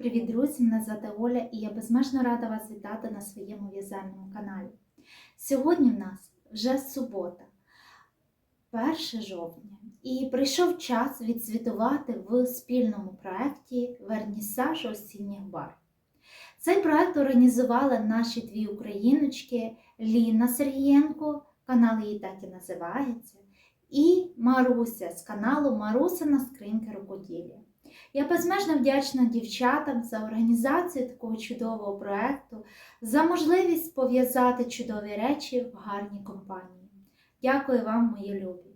Привіт, друзі! Мене звати Оля і я безмежно рада вас вітати на своєму в'язальному каналі. Сьогодні в нас вже субота, 1 жовтня, і прийшов час відсвітувати в спільному проєкті Вернісаж осінніх бар. Цей проєкт організували наші дві україночки Ліна Сергієнко, канал її так і називається, і Маруся з каналу Марусина Скринька рукоділля. Я безмежно вдячна дівчатам за організацію такого чудового проєкту, за можливість пов'язати чудові речі в гарній компанії. Дякую вам, мої любі.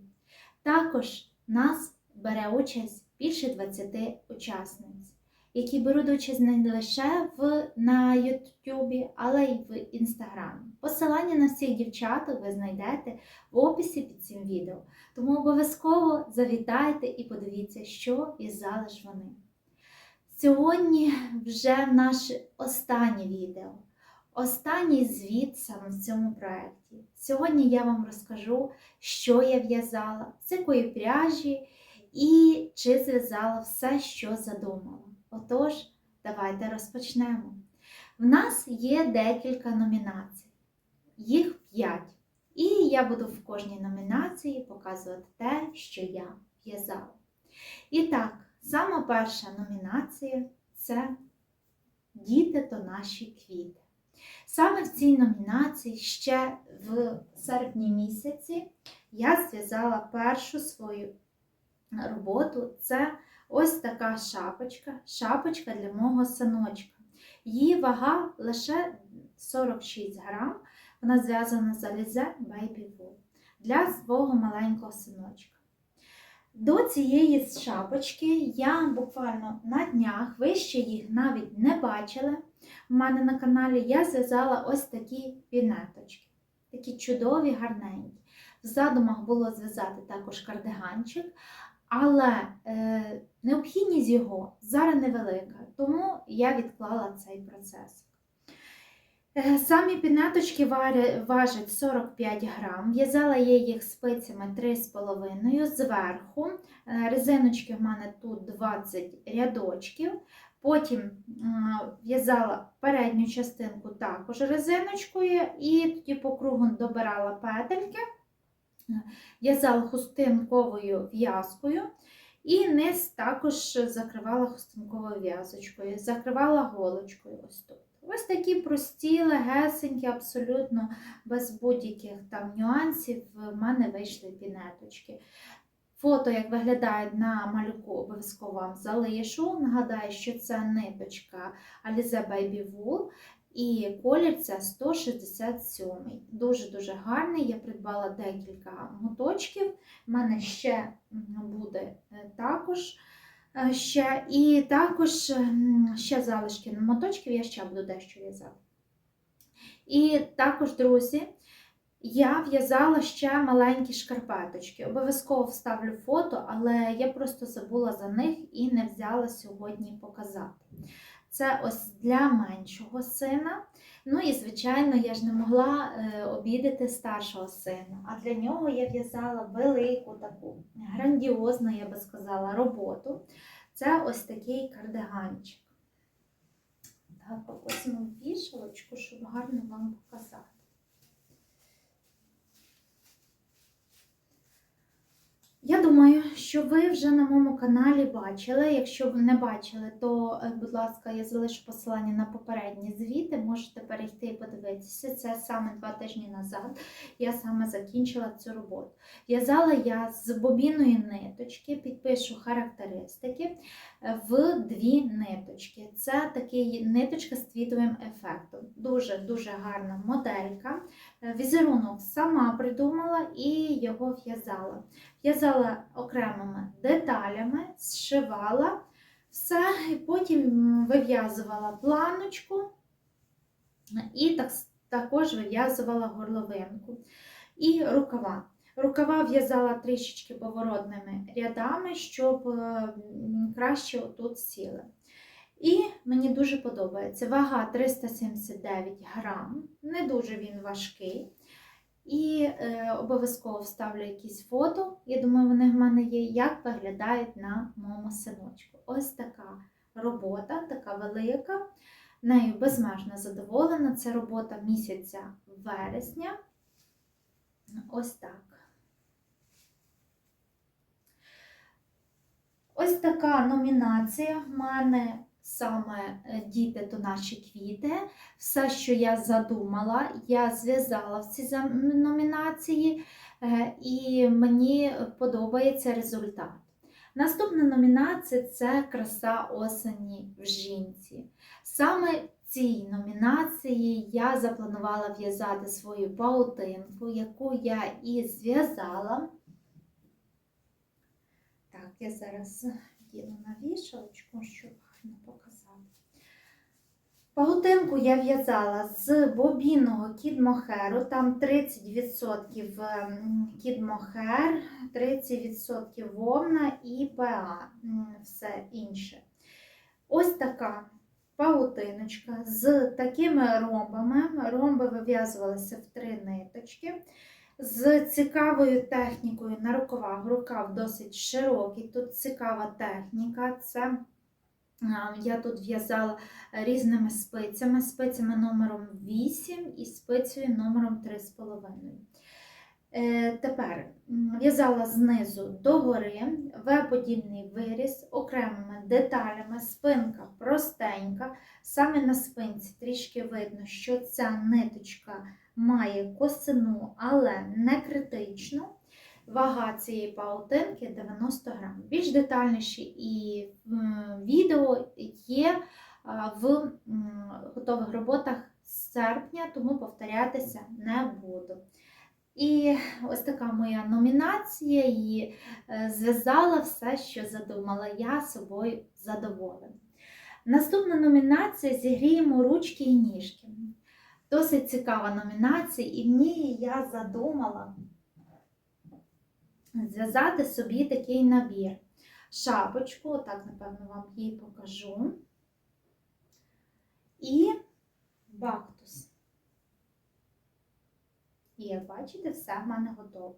Також нас бере участь більше 20 учасниць, які беруть участь не лише в, на Ютубі, але й в Інстаграмі. Посилання на всіх дівчаток ви знайдете в описі під цим відео. Тому обов'язково завітайте і подивіться, що в'язали ж вони. Сьогодні вже наше останнє відео, останній звіт саме в цьому проєкті. Сьогодні я вам розкажу, що я в'язала, з якої пряжі і чи зв'язала все, що задумала. Отож, давайте розпочнемо. В нас є декілька номінацій, їх 5. І я буду в кожній номінації показувати те, що я в'язала. І так, сама перша номінація це Діти то наші квіти. Саме в цій номінації ще в серпні місяці я зв'язала першу свою роботу. Це ось така шапочка, шапочка для мого синочка. Її вага лише 46 грам. Вона зв'язана з Alize Baby Wool для свого маленького синочка. До цієї шапочки я буквально на днях, ви ще їх навіть не бачили. У мене на каналі я зв'язала ось такі пінеточки. Такі чудові, гарненькі. В задумах було зв'язати також кардиганчик, але е, необхідність його зараз невелика, тому я відклала цей процес. Самі пінеточки важать 45 грам. В'язала я їх спицями 3,5 зверху. Резиночки в мене тут 20 рядочків. Потім в'язала передню частинку також резиночкою, і тоді по кругу добирала петельки, в'язала хустинковою в'язкою. І низ також закривала хустинковою в'язочкою, закривала голочкою. ось тут. Ось такі прості, легесенькі, абсолютно без будь-яких там нюансів в мене вийшли пінеточки. Фото, як виглядають на малюку, обов'язково вам залишу. Нагадаю, що це ниточка Alize Baby Wool. І колір це 167 Дуже-дуже гарний. Я придбала декілька моточків. У мене ще буде також. Ще, І також ще залишки моточків, я ще буду дещо в'язати. І також, друзі, я в'язала ще маленькі шкарпеточки. Обов'язково вставлю фото, але я просто забула за них і не взяла сьогодні показати. Це ось для меншого сина. Ну і, звичайно, я ж не могла обідати старшого сина. А для нього я в'язала велику таку грандіозну, я би сказала, роботу. Це ось такий кардиганчик. Так, Попросимо вішалочку, щоб гарно вам показати. Я думаю, що ви вже на моєму каналі бачили. Якщо ви не бачили, то, будь ласка, я залишу посилання на попередні звіти, можете перейти і подивитися. Це саме два тижні назад я саме закінчила цю роботу. В'язала я з бобіної ниточки, підпишу характеристики в дві ниточки. Це такий ниточка з твітовим ефектом. Дуже-дуже гарна моделька. Візерунок сама придумала і його в'язала. В'язала окремими деталями, зшивала все, і потім вив'язувала планочку і так, також вив'язувала горловинку і рукава. Рукава в'язала трішечки поворотними рядами, щоб краще тут сіли. І мені дуже подобається. Вага 379 грам, не дуже він важкий. І е, обов'язково вставлю якісь фото. Я думаю, вони в мене є, як виглядають на моєму синочку. Ось така робота, така велика. Нею безмежно задоволена. Це робота місяця вересня. Ось так. Ось така номінація в мене саме е, діти то наші квіти. Все, що я задумала, я зв'язала в ці номінації, е, і мені подобається результат. Наступна номінація це краса осені в жінці. Саме цій номінації я запланувала в'язати свою паутинку, яку я і зв'язала. Я зараз діну на вішалочку, щоб гарно показати. Паутинку я в'язала з бобінного кідмохеру, там 30% ем, кідмохер, 30% вовна і ПА, все інше. Ось така паутиночка з такими ромбами. Ромби вив'язувалися в три ниточки. З цікавою технікою на рукавах. Рукав досить широкий. Тут цікава техніка. Це я тут в'язала різними спицями, спицями номером 8 і спицею номером 3,5. Е, Тепер в'язала знизу до гори, В-подібний виріз, окремими деталями, спинка простенька. Саме на спинці трішки видно, що ця ниточка має косину, але не критичну. Вага цієї паутинки 90 грам. Більш детальніші і відео є в готових роботах з серпня, тому повторятися не буду. І ось така моя номінація, і е, зв'язала все, що задумала. Я собою задоволена. Наступна номінація зігріємо ручки і ніжки. Досить цікава номінація, і в ній я задумала зв'язати собі такий набір. Шапочку, так, напевно, вам її покажу. І бактус. І як бачите, все в мене готово.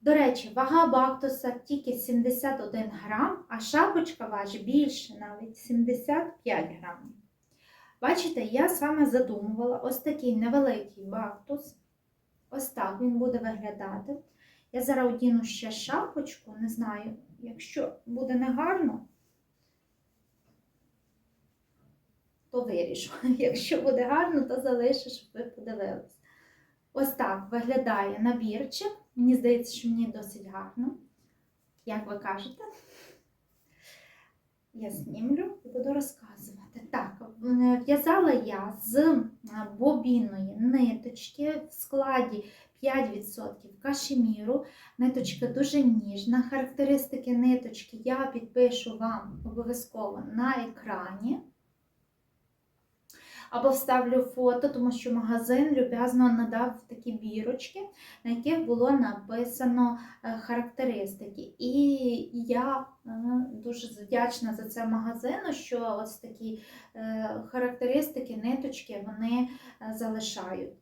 До речі, вага бактуса тільки 71 грам, а шапочка важить більше, навіть 75 грамів. Бачите, я саме задумувала ось такий невеликий бактус. Ось так він буде виглядати. Я зараз одіну ще шапочку, не знаю, якщо буде негарно, то вирішу. Якщо буде гарно, то залишу, щоб ви подивилися. Ось так виглядає набірчик. Мені здається, що мені досить гарно. Як ви кажете? Я знімлю і буду розказувати. Так, е, в'язала я з е, бобінної ниточки в складі 5% кашеміру. Ниточка дуже ніжна. Характеристики ниточки я підпишу вам обов'язково на екрані. Або вставлю фото, тому що магазин люб'язно надав такі бірочки, на яких було написано е, характеристики. І я е, дуже вдячна за це магазину, що ось такі е, характеристики, ниточки вони залишають.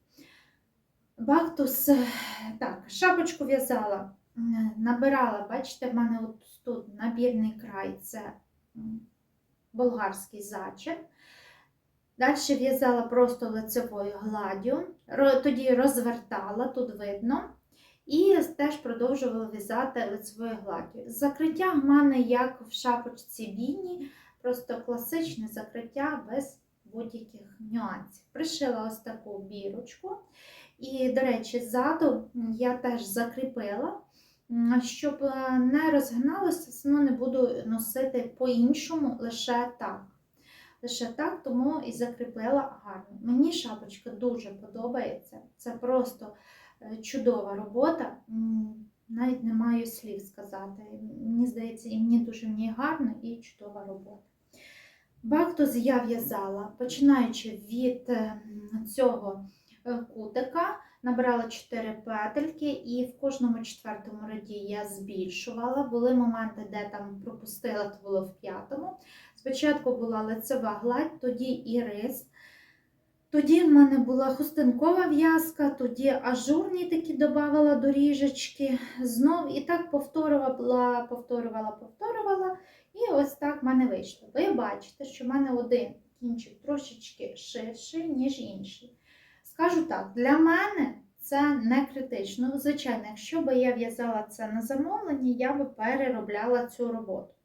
Бактус, так, шапочку в'язала, набирала, бачите, в мене от тут набірний край це болгарський зачіп. Далі в'язала просто лицевою гладдю, тоді розвертала, тут видно. І теж продовжувала в'язати лицевою гладдю. Закриття в мене, як в шапочці Біні, просто класичне закриття без будь-яких нюансів. Пришила ось таку бірочку. І, до речі, ззаду я теж закріпила, щоб е, не розгиналося, ну, не буду носити по-іншому, лише так. Лише так, тому і закріпила гарно. Мені шапочка дуже подобається. Це просто е, чудова робота. Навіть не маю слів сказати. Мені здається, і мені дуже в ній гарно і чудова робота. Бактус я в'язала, починаючи від е, цього е, кутика, набрала 4 петельки, і в кожному четвертому ряді я збільшувала. Були моменти, де там пропустила, то було в п'ятому. Спочатку була лицева гладь, тоді ірис. Тоді в мене була хустинкова в'язка, тоді ажурні такі додавала доріжечки. Знов і так повторювала, повторювала, повторювала. І ось так в мене вийшло. Ви бачите, що в мене один кінчик трошечки ширший, ніж інший. Скажу так, для мене це не критично. Звичайно, якщо би я в'язала це на замовлення, я би переробляла цю роботу.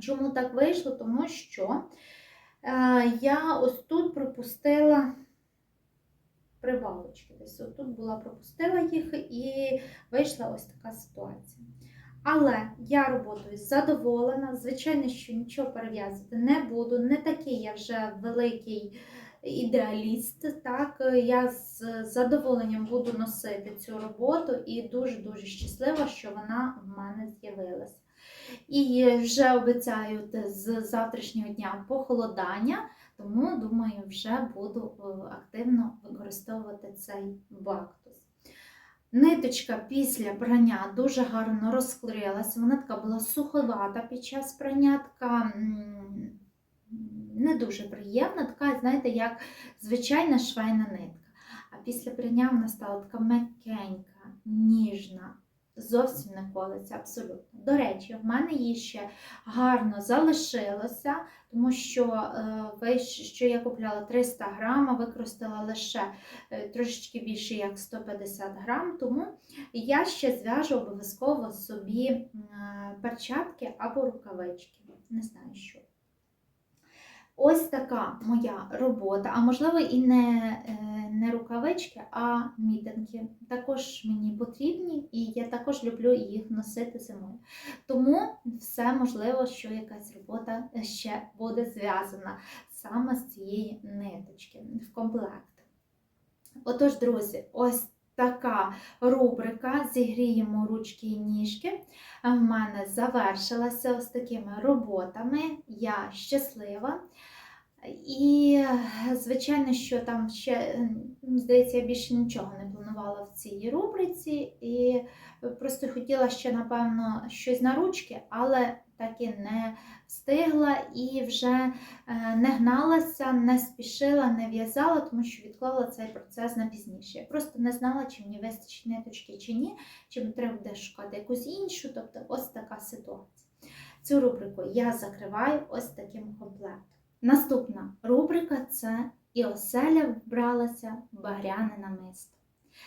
Чому так вийшло? Тому що е, я ось тут пропустила прибавочки. Десь отут була пропустила їх і вийшла ось така ситуація. Але я роботою задоволена. Звичайно, що нічого перев'язувати не буду. Не такий я вже великий ідеаліст. Так, я з задоволенням буду носити цю роботу і дуже-дуже щаслива, що вона в мене з'явилася. І вже обіцяю з завтрашнього дня похолодання, тому думаю, вже буду е, активно використовувати цей бактус. Ниточка після прання дуже гарно розклеїлася, вона така була суховата під час прання, така не дуже приємна, така, знаєте, як звичайна швейна нитка. А після прання вона стала така м'якенька, ніжна, зовсім не колиться, абсолютно. До речі, в мене її ще гарно залишилося, тому що, е, що я купляла 300 грам, а використала лише е, трошечки більше як 150 грам, тому я ще зв'яжу обов'язково собі е, перчатки або рукавички. Не знаю що. Ось така моя робота, а можливо і не, е, не рукавички, а мітинги. Також мені потрібні, і я також люблю їх носити зимою. Тому все можливо, що якась робота ще буде зв'язана саме з цієї ниточки в комплект. Отож, друзі, ось така рубрика Зігріємо ручки і ніжки. В мене завершилася ось такими роботами. Я щаслива. І, звичайно, що там ще, е, здається, я більше нічого не планувала в цій рубриці. І просто хотіла ще, напевно, щось на ручки, але так і не встигла і вже е, не гналася, не спішила, не в'язала, тому що відклала цей процес на пізніше. Я просто не знала, чи мені вистачить ниточки чи ні, чи треба буде шукати якусь іншу. Тобто, ось така ситуація. Цю рубрику я закриваю ось таким комплектом. Наступна рубрика це і оселя вбралася багряне намисто.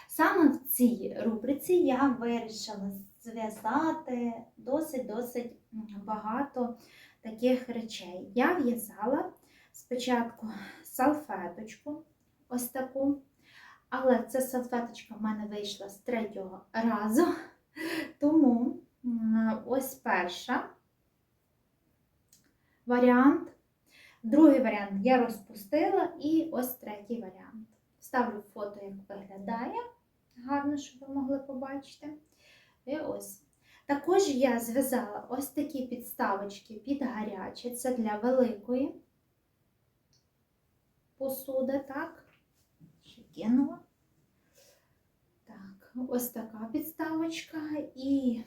Саме в цій рубриці я вирішила зв'язати досить-досить багато таких речей. Я в'язала спочатку салфеточку, ось таку, але ця салфеточка в мене вийшла з третього разу, тому ось перша варіант. Другий варіант я розпустила, і ось третій варіант. Ставлю фото, як виглядає. Гарно, щоб ви могли побачити. І ось. Також я зв'язала ось такі підставочки під гаряче. Це для великої посуди, так? Кинула. Так, ось така підставочка. І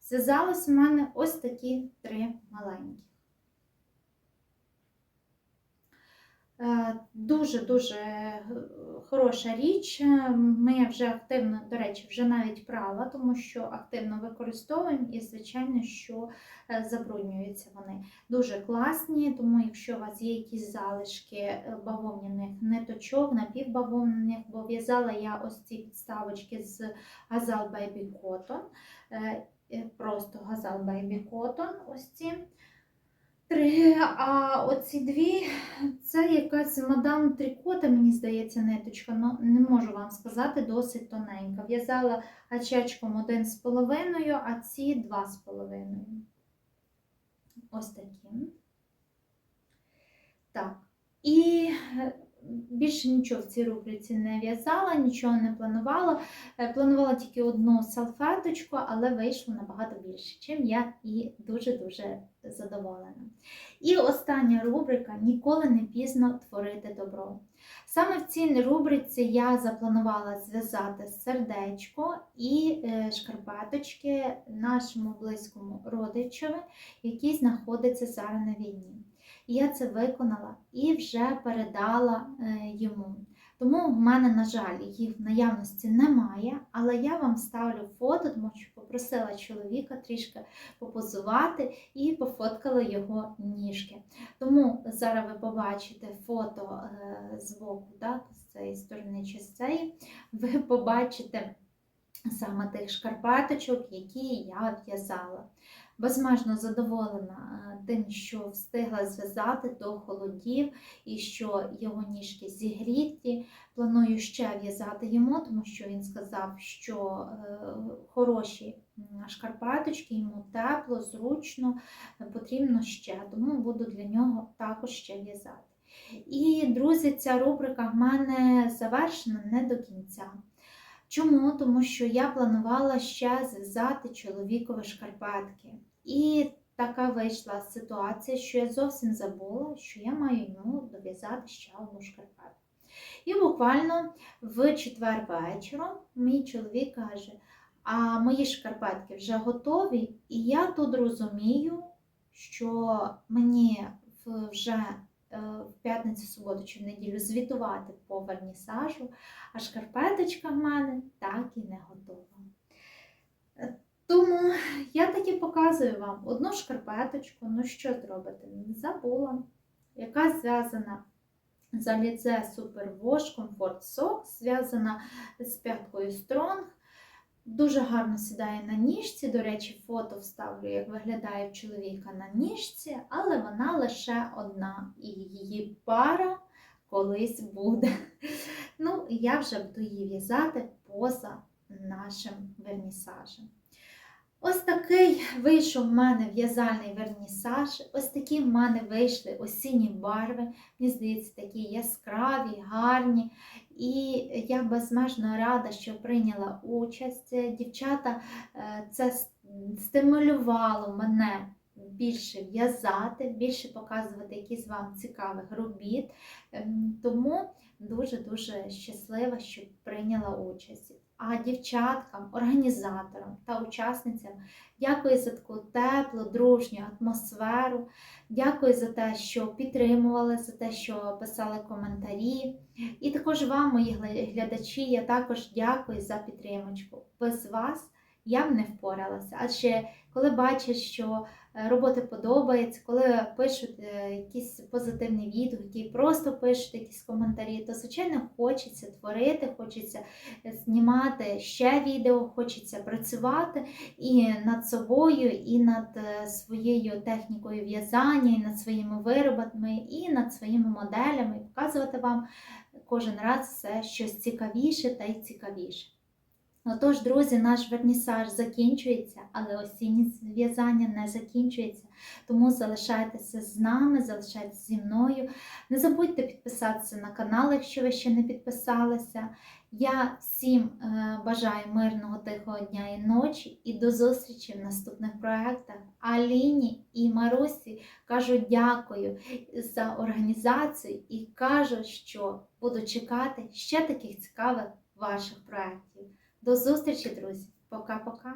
зв'язалось в мене ось такі три маленькі. Дуже-дуже хороша річ. Ми вже активно, до речі, вже навіть прала, тому що активно використовуємо і, звичайно, що е, забруднюються вони. Дуже класні, тому якщо у вас є якісь залишки е, бавовняних ниточок, напівбавовняних, бо в'язала я ось ці підставочки з Gazal Baby Cotton, е, просто Gazal Baby Cotton, ось ці. Три, а оці дві це якась мадам трикота, мені здається, ниточка, ну не можу вам сказати, досить тоненька. В'язала гачечком один з половиною, а ці два з половиною. Ось такі. Так. І більше нічого в цій рубриці не в'язала, нічого не планувала. Е, планувала тільки одну салфеточку, але вийшло набагато більше, чим я і дуже-дуже задоволена. І остання рубрика Ніколи не пізно творити добро. Саме в цій рубриці я запланувала зв'язати сердечко і е, шкарпеточки нашому близькому родичеві, який знаходиться зараз на війні. Я це виконала і вже передала е, йому. Тому в мене, на жаль, їх в наявності немає, але я вам ставлю фото, тому що попросила чоловіка трішки попозувати і пофоткала його ніжки. Тому зараз ви побачите фото е, з боку, так, з цієї сторони чи з цієї, ви побачите саме тих шкарпеточок, які я в'язала. Безмежно задоволена е, тим, що встигла зв'язати до холодів і що його ніжки зігріті. Планую ще в'язати йому, тому що він сказав, що е, хороші шкарпеточки, йому тепло, зручно, потрібно ще, тому буду для нього також ще в'язати. І, друзі, ця рубрика в мене завершена не до кінця. Чому? Тому що я планувала ще зв'язати чоловікові шкарпетки. І така вийшла ситуація, що я зовсім забула, що я маю йому дов'язати ще одну шкарпетку. І буквально в четвер вечором мій чоловік каже: а мої шкарпетки вже готові, і я тут розумію, що мені вже е, в п'ятницю, суботу чи в неділю звітувати по вернісажу, а шкарпеточка в мене так і не готова. Тому я таки показую вам одну шкарпеточку, ну що зробити? Не забула, яка зв'язана з Alize Super Wash Comfort Sock, зв'язана з п'яткою Strong. Дуже гарно сідає на ніжці. До речі, фото вставлю, як виглядає чоловіка на ніжці, але вона лише одна. І її пара колись буде. Ну, я вже буду її в'язати поза нашим вернісажем. Ось такий вийшов в мене в'язальний вернісаж. Ось такі в мене вийшли осінні барви. Мені здається, такі яскраві, гарні. І я безмежно рада, що прийняла участь. Дівчата, е, це стимулювало мене більше в'язати, більше показувати якісь вам цікавих робіт. Ем, Тому дуже-дуже щаслива, що прийняла участь. А дівчаткам, організаторам та учасницям дякую за таку теплу, дружню атмосферу. Дякую за те, що підтримували, за те, що писали коментарі. І також вам, мої глядачі, я також дякую за підтримочку. Без вас я б не впоралася. Адже коли бачиш, що роботи подобається, коли пишуть е, якісь позитивні відгуки, просто пишуть якісь коментарі, то звичайно хочеться творити, хочеться е, знімати ще відео, хочеться працювати і над собою, і над е, своєю технікою в'язання, і над своїми виробами, і над своїми моделями, і показувати вам кожен раз все щось цікавіше та й цікавіше. Отож, друзі, наш вернісаж закінчується, але осіннє в'язання не закінчується. Тому залишайтеся з нами, залишайтеся зі мною. Не забудьте підписатися на канал, якщо ви ще не підписалися. Я всім е, бажаю мирного тихого дня і ночі і до зустрічі в наступних проєктах. Аліні і Марусі кажу дякую за організацію і кажу, що буду чекати ще таких цікавих ваших проєктів. До зустрічі, друзі! Пока-пока!